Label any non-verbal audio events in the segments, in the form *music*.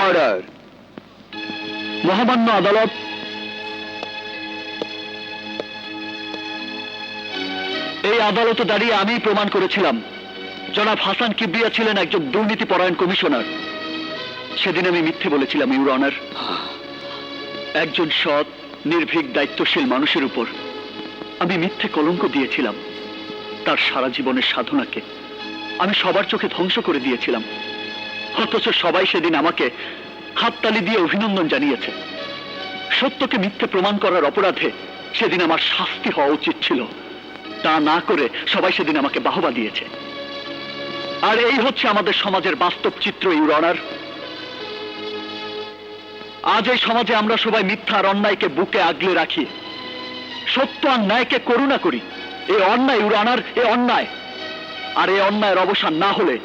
Order মহামান্য আদালত। এই আদালতে দাঁড়িয়ে আমি প্রমাণ করেছিলাম। জনাব হাসান কিবরিয়া ছিলেন একজন দুর্নীতি পরায়ণ কমিশনার। সেদিন আমি মিথ্যে বলেছিলাম, ইউর অনার। একজন সৎ, নির্ভীক, দায়িত্বশীল মানুষের উপর আমি মিথ্যে কলঙ্ক দিয়েছিলাম। তার সারা জীবনের সাধনাকে আমি সবার চোখে ধ্বংস করে দিয়েছিলাম। অথচ সবাই সেদিন আমাকে হাততালি দিয়ে অভিনন্দন জানিয়েছে। সত্যকে মিথ্যে প্রমাণ করার অপরাধে সেদিন আমার শাস্তি হওয়া উচিত ছিল। তা না করে সবাই সেদিন আমাকে বাহবা দিয়েছে। আর এই হচ্ছে আমাদের সমাজের বাস্তব চিত্র ইউর অনার আজ এই সমাজে আমরা সবাই মিথ্যা আর অন্যায়কে বুকে আগলে রাখি। সত্য আর ন্যায়কে করুণা করি। এই অন্যায় ইউর অনার এ অন্যায়। আর এই অন্যায়ের অবসান না হলে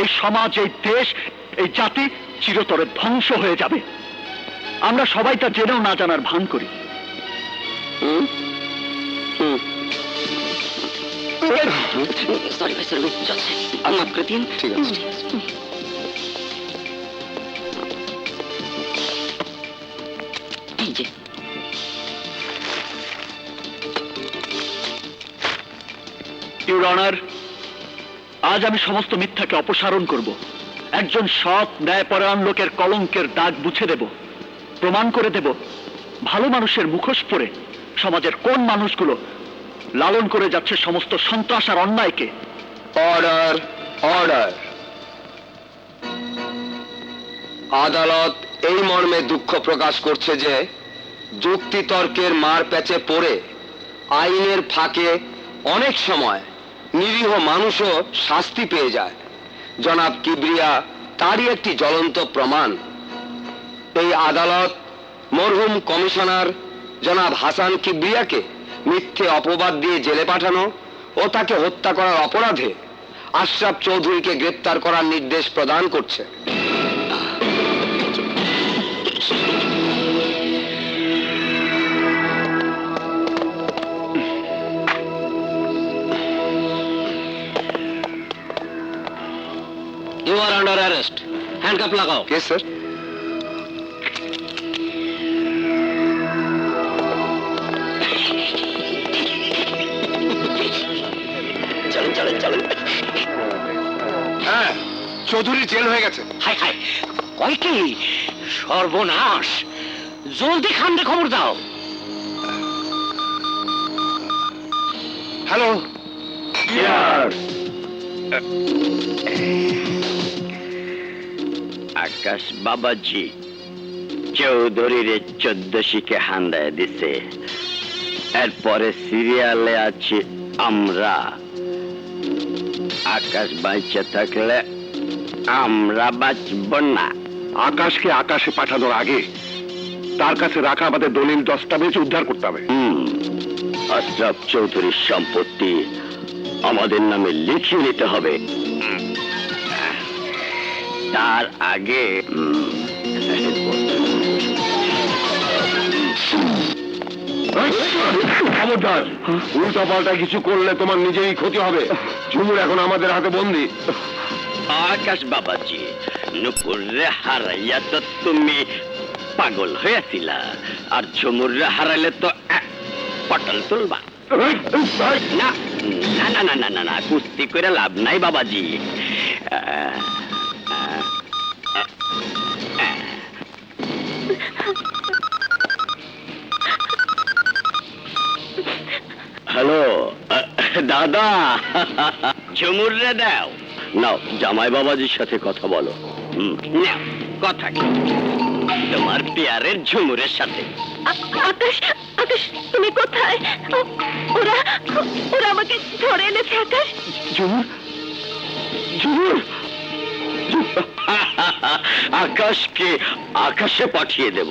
এই সমাজ এই দেশ এই জাতি চিরতরে ধ্বংস হয়ে যাবে। আমরা সবাই তা জেনেও না জানার ভান করি। সরি ভাই সরি চলছে মাফ করে দিন। ঠিক আছে। যে। ইউর অনার আজ আমি সমস্ত মিথ্যাকে অপসারণ করব। একজন সৎ, ন্যায়পরায়ণ লোকের কলঙ্কের দাগ মুছে দেব, প্রমাণ করে দেব, ভালো মানুষের মুখোশ পরে সমাজের কোন মানুষগুলো লালন করে যাচ্ছে সমস্ত সন্ত্রাস আর অন্যায়কে। Order order. আদালত এই মর্মে দুঃখ প্রকাশ করছে যে যুক্তিতর্কের মার প্যাচে পড়ে আইনের ফাঁকে অনেক সময় নিরীহ মানুষও শাস্তি পেয়ে যায়। জনাব কিবরিয়া, তারই একটি জ্বলন্ত প্রমাণ। এই আদালত মরহুম কমিশনার জনাব হাসান কিবরিয়াকে মিথ্যে অপবাদ দিয়ে জেলে পাঠানো ও তাকে হত্যা করার অপরাধে আশরাফ চৌধুরীকে গ্রেপ্তার করার নির্দেশ প্রদান করছে। আন্ডার অ্যারেস্ট হ্যান্ডকাপ লাগাও কে স্যার চলেন চলেন চলেন। হ্যাঁ চৌধুরী জেল হয়ে গেছে। হাই হাই। কয় কি? সর্বনাশ। জলদি খানরে খবর দাও। হ্যালো। আকাশ বাবাজি চৌধুরীর চোদ্দ শিখে হান্দায় দিছে। এরপরে সিরিয়ালে আছি আমরা। আকাশ বাঁচে থাকলে আমরা বাঁচব না। আকাশকে আকাশে পাঠানোর আগে তার কাছে রাখা আমাদের দলিল দস্তাবেজ উদ্ধার করতে হবে। আশরাফ চৌধুরীর সম্পত্তি আমাদের নামে লিখিয়ে নিতে হবে। তার আগে খবরদার উল্টা পাল্টা কিছু করলে তোমার নিজেরই ক্ষতি হবে। ঝুমুর এখন আমাদের হাতে বন্দি। আকাশ বাবাজি নুপুরে হারাইয়া তো তুমি পাগল হয়েছিলা আর ঝুমুরে হারাইলে তো পটল তুলবা। না না না না না না না কুস্তি করে লাভ নাই বাবাজি। দাদা ঝুমুরে দাও। নাও জামাই বাবাজির সাথে কথা বলো। নাও কথা কি? তোমার পেয়ারের ঝুমুরের সাথে। আকাশ আকাশ তুমি কোথায়? ওরা ওরা আমাকে ধরে এনেছে আকাশ। ঝুমুর ঝুমুর। আকাশকে আকাশে পাঠিয়ে দেব।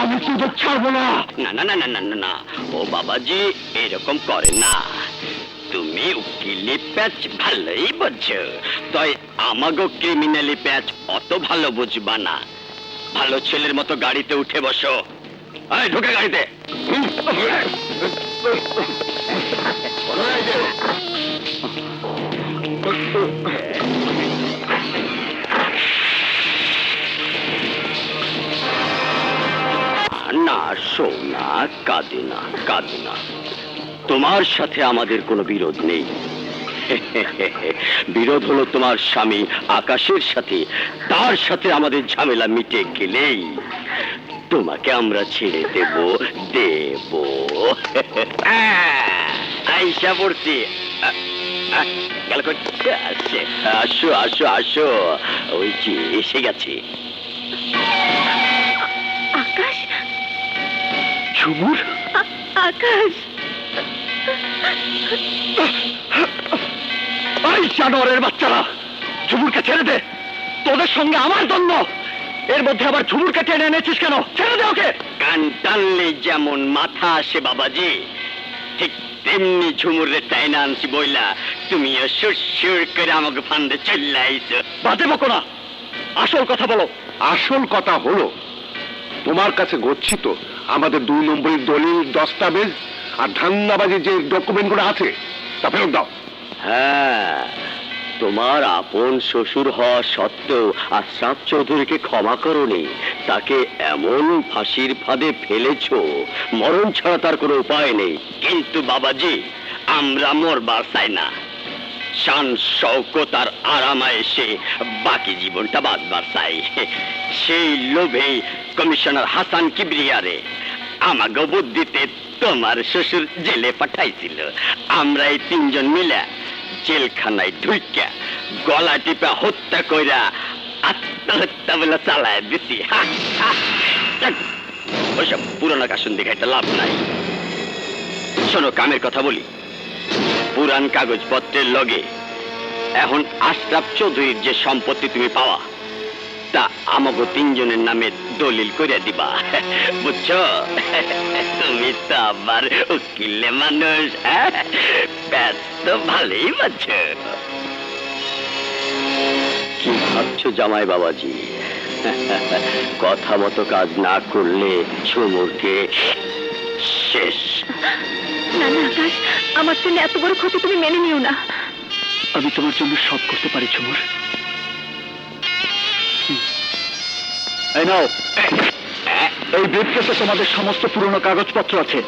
আমি তোদের ছাড়বো না। না না না না না না ও বাবাজি এরকম করে না। তুমি উকিলি প্যাচ ভালোই বুঝছ তাই আমাগো ক্রিমিনালি প্যাচ অত ভালো বুঝবা না। ভালো ছেলের মতো গাড়িতে উঠে বসো। আয় ঢুকে গাড়িতে। সোনা কাঁদে না কাঁদে না। তোমার সাথে আমাদের কোনো বিরোধ নেই। *laughs* বিরোধ হলো তোমার স্বামী আকাশের সাথে, তার সাথে আমাদের ঝামেলা মিটে গেলেই তোমাকে আমরা ছেড়ে দেব দেব। *laughs* আইসা পড়ছি। আসো আসো আসো। ওই যে, এসে গেছে। ঝুমুর? আ- আকাশ। এই জানোয়ারের বাচ্চারা ঝুমুরকে ছেড়ে দে। তোদের সঙ্গে আমার দ্বন্দ্ব এর মধ্যে আবার ঝুমুরকে টেনে এনেছিস কেন? ছেড়ে দে ওকে। কান টানলে যেমন মাথা আসে বাবাজি ঠিক তেমনি ঝুমুরে টাইনা আনছি বইলা। তুমিও সুর করে আমাকে ফান্দে চলে আইছো। বাজে বকো না। আসল কথা বলো। আসল কথা হলো তোমার কাছে গচ্ছিত আমাদের দুই নম্বরের দলিল দস্তাবেজ আর ধান্দাবাজির যে ডকুমেন্টগুলো আছে, তা ফেরত দাও। হ্যাঁ তোমার আপন শ্বশুর হওয়া সত্ত্বেও আশরাফ চৌধুরীকে ক্ষমা করনি তাকে এমন ফাঁসির ফাঁদে ফেলেছ, মরণ ছাড়া তার কোনো উপায় নেই। কিন্তু বাবাজি, আমরা মরবার চাই না। শান শৌকত আর আরামা এসে বাকি জীবনটা বাঁচবার চাই। সেই লোভেই কমিশনার হাসান কিবরিয়ারে। আমাকে বুদ্ধিতে তোমার শ্বশুর জেলে পাঠাইছিল। আমরা এই তিনজন মিলে জেলখানায় ঢুইকা গলা টিপা হত্যা কইরা আত্মহত্যা বলে চালায় দিছি। ওইসব পুরোনো কাশুন দেখাইতে লাভ নাই। শোনো, কামের কথা বলি। পুরান কাগজপত্রের লগে এখন আশরাফ চৌধুরীর যে সম্পত্তি তুমি পাওয়া তা আমাকে তিনজনের নামে দলিল করে দিবা। বুঝছ? তুমি তো আবার উকিলে মানুষ হ্যাঁ? ব্যাস তো ভালোই বাচ্চো কি ভাবছ জামাই বাবাজি? কথা মতো কাজ না করলে ঝুমুরকে শেষ। না না আকাশ আমার জন্য এত বড় ক্ষতি তুমি মেনে নিও না। আমি তোমার জন্য সব করতে পারি ঝুমুর এই নাও। এই ব্রিফকেসে তোমাদের সমস্ত পুরনো কাগজপত্র আছে।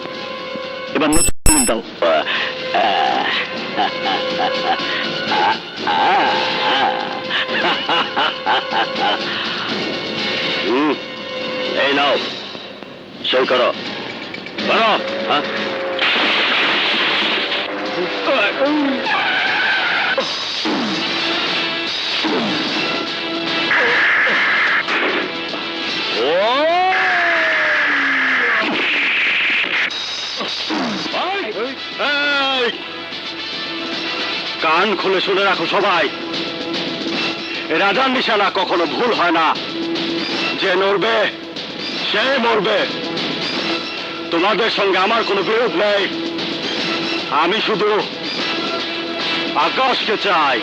এবার নতুন দাও। এই নাও। সই করো। করো হ্যাঁ? কান খুলে শুনে রাখো সবাই। রাজার নিশানা কখনো ভুল হয় না। যে নড়বে, সে মরবে। তোমাদের সঙ্গে আমার কোনো বিরোধ নেই। আমি শুধু আকাশকে চাই।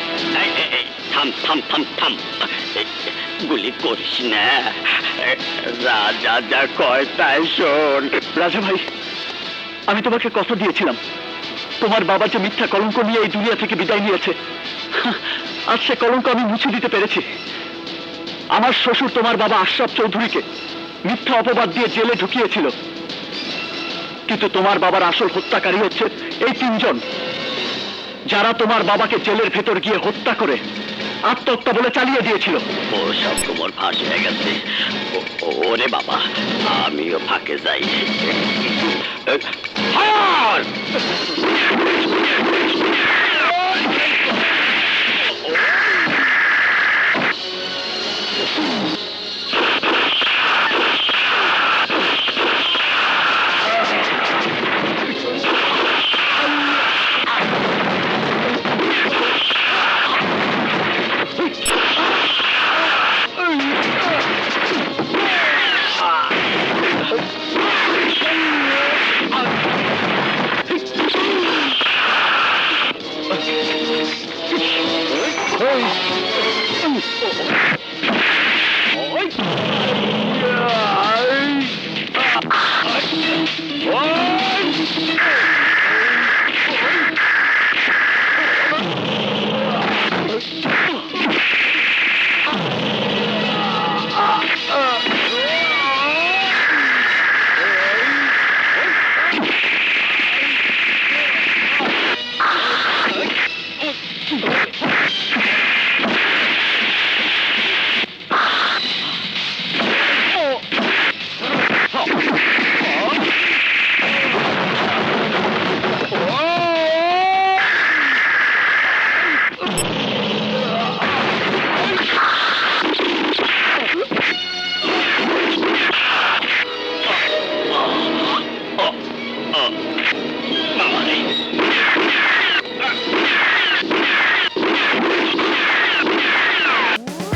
থাম থাম থাম থাম। গুলি করিস না। রাজা যা কয় তাই শোন। রাজা ভাই, আমি তোমাকে দিয়েছিলাম। তোমার যে মিথ্যা কলঙ্ক নিয়ে এই দুনিয়া থেকে বিদায় নিয়েছে সে কলঙ্ক আমি মুছে দিতে পেরেছি। আমার শ্বশুর তোমার বাবা আশরাফ চৌধুরীকে মিথ্যা অপবাদ দিয়ে জেলে ঢুকিয়েছিল। কিন্তু তোমার বাবার আসল হত্যাকারী হচ্ছে এই তিনজন, যারা তোমার বাবাকে জেলের ভেতর গিয়ে হত্যা করে আত্মহত্যা বলে চালিয়ে দিয়েছিল। ও সব তোমার ফাঁস হয়ে গেছে। ওরে বাবা আমিও ফাঁকে যাই।